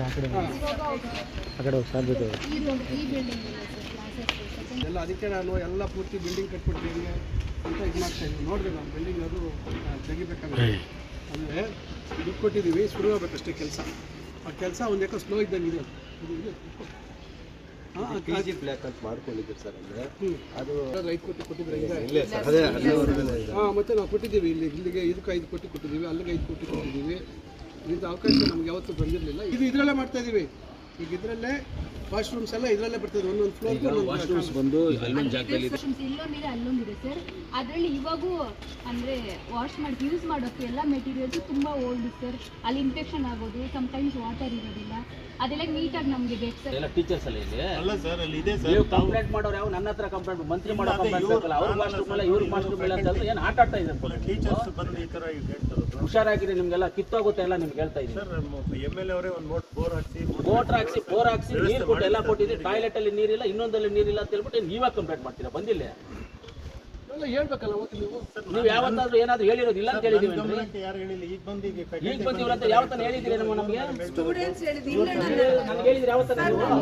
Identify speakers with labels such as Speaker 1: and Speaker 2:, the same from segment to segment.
Speaker 1: ಆ ಕಡೆ. ಆ ಕಡೆ ಹೋಗಿ
Speaker 2: ಸೆಕೆಂಡ್
Speaker 3: ಎಲ್ಲ ಅದಕ್ಕೆ ನಾನು ಎಲ್ಲ ಪೂರ್ತಿ ಬಿಲ್ಡಿಂಗ್ ಕಟ್ಬಿಡ್ತೀನಿ ಅಂತ ಇದು ಮಾಡ್ತಾ ಇದ್ದೀನಿ. ನೋಡಿದೆ ನಾನು ಬಿಲ್ಡಿಂಗ್ ಅದು ತೆಗಿಬೇಕಂದ್ರೆ. ಅಂದರೆ ದುಡ್ಡು ಕೊಟ್ಟಿದ್ದೀವಿ ಶುರು ಆಗಬೇಕಷ್ಟೇ ಕೆಲಸ. ಆ ಕೆಲಸ ಒಂದು ಯಾಕೋ ಸ್ಲೋ ಇದ್ದಂಗೆ ಇದೆ.
Speaker 4: ಪಿ ಜಿ ಬ್ಲ್ಯಾಕ್ ಅಂತ ಮಾಡ್ಕೊಂಡಿದ್ದೀರಿ ಸರ್ ಅಂದರೆ.
Speaker 3: ಹ್ಞೂ
Speaker 4: ಅದು
Speaker 3: ಐದು ಕೋಟಿ ಕೊಟ್ಟಿದ್ರೆ ಹಾಂ ಮತ್ತೆ ನಾವು ಕೊಟ್ಟಿದ್ದೀವಿ ಇಲ್ಲಿ ಇಲ್ಲಿಗೆ ಇದಕ್ಕೆ ಐದು ಕೋಟಿ ಕೊಟ್ಟಿದ್ದೀವಿ ಅಲ್ಲಿಗೆ ಐದು ಕೋಟಿ ಕೊಟ್ಟಿದ್ದೀವಿ. ಇಂಥ ಅವಕಾಶ ನಮ್ಗೆ ಯಾವತ್ತೂ ಬಂದಿರಲಿಲ್ಲ. ಇದು ಇದರಲ್ಲೇ ಮಾಡ್ತಾ ಇದ್ದೀವಿ ಈಗ ಇದರಲ್ಲೇ ವಾಶ್ರೂಮ್ಸ್ ಎಲ್ಲ ಇದರಲ್ಲೇ ಬರ್ತದೆ ಒಂದೊಂದು ಫ್ಲೋರ್
Speaker 4: ವಾಶ್ರೂಮ್ಸ್ ಬಂದು ಅಲ್ಲೊಂದು ಜಾಗದಲ್ಲಿ
Speaker 2: ಇಲ್ಲೊಂದಿದೆ ಅಲ್ಲೊಂದಿದೆ ಸರ್ ಅದರಲ್ಲಿ ಇವಾಗೂ ಅಂದರೆ ವಾಶ್ ಮಾಡಿ ಯೂಸ್ ಮಾಡೋಕ್ಕೆ ಎಲ್ಲ ಮೆಟೀರಿಯಲ್ಸ್ ತುಂಬ ಓಲ್ಡ್ ಸರ್ ಅಲ್ಲಿ ಇನ್ಫೆಕ್ಷನ್ ಆಗೋದು ಸಮಟೈಮ್ಸ್ ವಾಟರ್ ಇರೋದಿಲ್ಲ. ಅದೆಲ್ಲ ನೀಟಾಗಿ ನಮಗೆ ಬೇಕು ಸರ್
Speaker 5: ಎಲ್ಲ ಟೀಚರ್ಸ್ ಎಲ್ಲ ಇದೆ
Speaker 6: ಅಲ್ಲ ಸರ್ ಅಲ್ಲಿ ಇದೆ ಸರ್
Speaker 5: ನೀವು ಕಂಪ್ಲೇಂಟ್ ಮಾಡೋರು ಯಾವ ನನ್ನ ಹತ್ರ ಕಂಪ್ಲೇಂಟ್ ಮಂತ್ರಿ ಮಾಡೋ ಕಂಪ್ಲೇಂಟ್ ಬೇಕಲ್ಲ. ಅವ್ರ ಮಾಸ್ಟರ್ ಮೇಲೆ ಇವ್ರ ವಾಶ್ರೂಮ್ ಮೇಲೆ ಅಂತ ಏನು ಆಟ ಆಡ್ತಾ ಇದ್ದಾರೆ
Speaker 6: ಟೀಚರ್ಸ್ ಬಂದು ಈ
Speaker 5: ಹುಷಾರಾಗಿರಿ ನಿಮ್ಗೆಲ್ಲ ಕಿತ್ತೋಗುತ್ತೆ ಎಲ್ಲ ನಿಮ್ಗೆ ಹೇಳ್ತಾ ಇದ್ದೀನಿ
Speaker 6: ಸರ್ ಎಂ ಎಲ್ ಎ ಅವರೇ ಒಂದು ನೋಟ್ ಬೋರ್ ಹಾಕ್ಸಿ
Speaker 5: ಮೋಟರ್ ಹಾಕ್ಸಿ ಬೋರ್ ಹಾಕ್ಸಿ ನೀರು ಎಲ್ಲ ಕೊಟ್ಟಿದ್ದೀವಿ ಟಾಯ್ಲೆಟ್ ಅಲ್ಲಿ ನೀರಿಲ್ಲ ಇನ್ನೊಂದಲ್ಲಿ ನೀರಿಲ್ಲ ಅಂತ ಹೇಳ್ಬಿಟ್ಟು ನೀವೇ ಕಂಪ್ಲೇಂಟ್ ಮಾಡ್ತೀರಾ? ಬಂದಿಲ್ಲ.
Speaker 3: ಹೇಳ್ಬೇಕಲ್ಲ ನೀವು
Speaker 5: ನೀವು ಯಾವತ್ತಾದ್ರೂ ಏನಾದ್ರು ಹೇಳಿರೋದಿಲ್ಲ ಅಂತ ಹೇಳಿದೀವಿ
Speaker 6: ಗಮನಕ್ಕೆ ಯಾರು ಹೇಳಿಲ್ಲ ಈಗ ಬಂದು ಈಗ
Speaker 5: ಈಗ ಬಂದಿವ್ರ ಅಂತ ಯಾವತ್ತಾನ ಹೇಳಿದ್ರಿ ನಮ್ಮ ನಮಗೆ?
Speaker 7: ಸ್ಟೂಡೆಂಟ್ಸ್ ಹೇಳಿದ್ರು ಇಲ್ಲ
Speaker 5: ನನಗೆ ಹೇಳಿದ್ರಿ ನೀವು?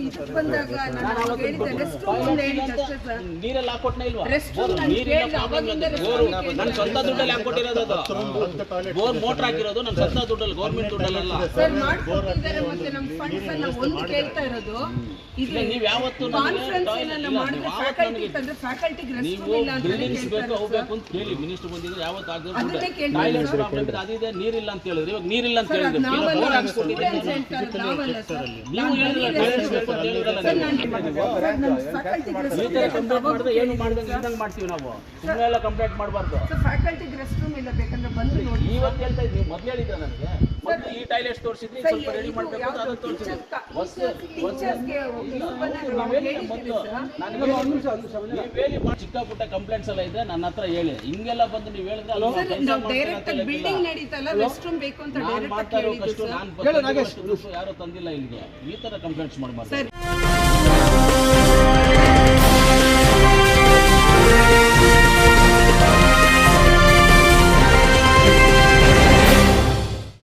Speaker 7: ಇದಕ್ಕೆ ಬಂದಾಗ ನಾನು ಅವಾಗ ಹೇಳಿದ್ದೆ ರೆಸ್ಟ್ ರೂಮ್ ಹೇಳಿದ್ದೆ ಅಷ್ಟೇ ಸರ್.
Speaker 5: ನೀರೆಲ್ಲ ಹಾಕೊಟ್ನ ಇಲ್ವಾ? ಬೋರು. ನನ್ನ ಸ್ವಂತ ದುಡ್ಡಲ್ಲಿ ಹಾಕೊಟ್ಟಿರೋದು ಅದು. ಬೋರ್ ಮೋಟರ್ ಹಾಕಿರೋದು ನನ್ನ ಸ್ವಂತ ದುಡ್ಡಲ್ಲಿ ಗೌರ್ಮೆಂಟ್ ದುಡ್ಡಲ್ಲ
Speaker 7: ಸರ್ ಮಾಡ್ಕೊಟ್ಟಿದ್ದಾರೆ ಮತ್ತೆ ನಮ್ಮ ಫಂಡ್ಸ್ ನಾವು ಒಂದು ಕೇಳ್ತಾ ಇರೋದು. ಇದು
Speaker 5: ಇಲ್ಲ, ನೀವ್ ಯಾವತ್ತೂ
Speaker 7: ಕಾನ್ಫರೆನ್ಸ್ ಮಾಡಿದ್ರೆ ಫ್ಯಾಕಲ್ಟಿ
Speaker 5: ನೀವು ಬಿಲ್ಡಿಂಗ್ಸ್ ಬೇಕು ಅವು ಬೇಕು ಅಂತ ಕೇಳಿ. ಮಿನಿಸ್ಟರ್ ಬಂದಿದ್ರು ಯಾವತ್ತು
Speaker 7: ಅದನ್ನೇ ಕೇಳ್ತಾ
Speaker 5: ಟಾಯ್ಲೆಟ್ಸ್ ಪ್ರಾಬ್ಲಮ್ ಅದಿದೆ ನೀರಿಲ್ಲ ಅಂತ ಹೇಳಿದ್ರು. ಇವಾಗ ನೀರಿಲ್ಲ ಅಂತ
Speaker 7: ಸರ್ ಅದು
Speaker 5: ಹೇಳಿದ್ರು.
Speaker 7: ನಾವಲ್ಲ
Speaker 5: ಬೋರ್ ಹಾಕ್ಸ್ಕೊಟ್ಟಿದ್ದೀವಿ
Speaker 7: ಸ್ಟೂಡೆಂಟ್ಸ್ ನಾವಲ್ಲ ಸರ್
Speaker 5: ನೀವು ಹೇಳಿದ್ರೆ ಟಾಯ್ಲೆಟ್ಸ್ ಬೇಕು ಅಂತ ಹೇಳಿದ್ರಲ್ಲ
Speaker 7: ಸರ್
Speaker 5: ನೀವು.
Speaker 7: ನಾನು ಫ್ಯಾಕಲ್ಟಿಗೆ ರೆಸ್ಟ್
Speaker 5: ಈ ತರ ಕಂಪ್ಲೇಂಟ್ ಮಾಡಿದ್ರೆ ಏನು ಮಾಡ್ದಂಗೆ ಇದ್ದಂಗೆ ಮಾಡ್ತೀವಿ ನಾವು ಸುಮ್ಮನೆ ಎಲ್ಲ ಕಂಪ್ಲೇಂಟ್ ಮಾಡಬಾರ್ದು
Speaker 7: ಸರ್ ಇಲ್ಲ ಬೇಕಂದ್ರೆ ಬಂದು ನೋಡಿ
Speaker 5: ಇವತ್ತು ಹೇಳ್ತಾ ಇದ್ದೀವಿ ಮೊದ್ಲು ಹೇಳಿದ್ರೆ ನನಗೆ. ಈ ತೋರಿಸಿದ್ರಿ ಸ್ವಲ್ಪ ರೆಡಿ ಮಾಡಬೇಕು ಅಂತ ಅದನ್ನ ತೋರಿಸಿದ್ರಿ. ಚಿಕ್ಕ ಪುಟ್ಟ ಕಂಪ್ಲೇಂಟ್ಸ್ ಎಲ್ಲ ಇದೆ ನನ್ನ ಹತ್ರ ಹೇಳಿ. ಹಿಂಗೆಲ್ಲ ಬಂದು ನೀವು ಹೇಳಿದ್ರೆ
Speaker 7: ಬಿಲ್ಡಿಂಗ್ ನಡೀತಲ್ಲ ರೆಸ್ಟ್ ರೂಮ್ ಬೇಕು ಅಂತ
Speaker 5: ನಾನ್
Speaker 7: ಡೈರೆಕ್ಟ್ ಆಗಿ
Speaker 5: ಮಾಡ್ತಾ ಇರೋ ಕಷ್ಟ ನಾನು ಯಾರು ತಂದಿಲ್ಲ ಇಲ್ಲಿಗೆ. ಈ ತರ ಕಂಪ್ಲೇಂಟ್ಸ್ ಮಾಡಬಾರ್ದು.
Speaker 7: ಸರ್.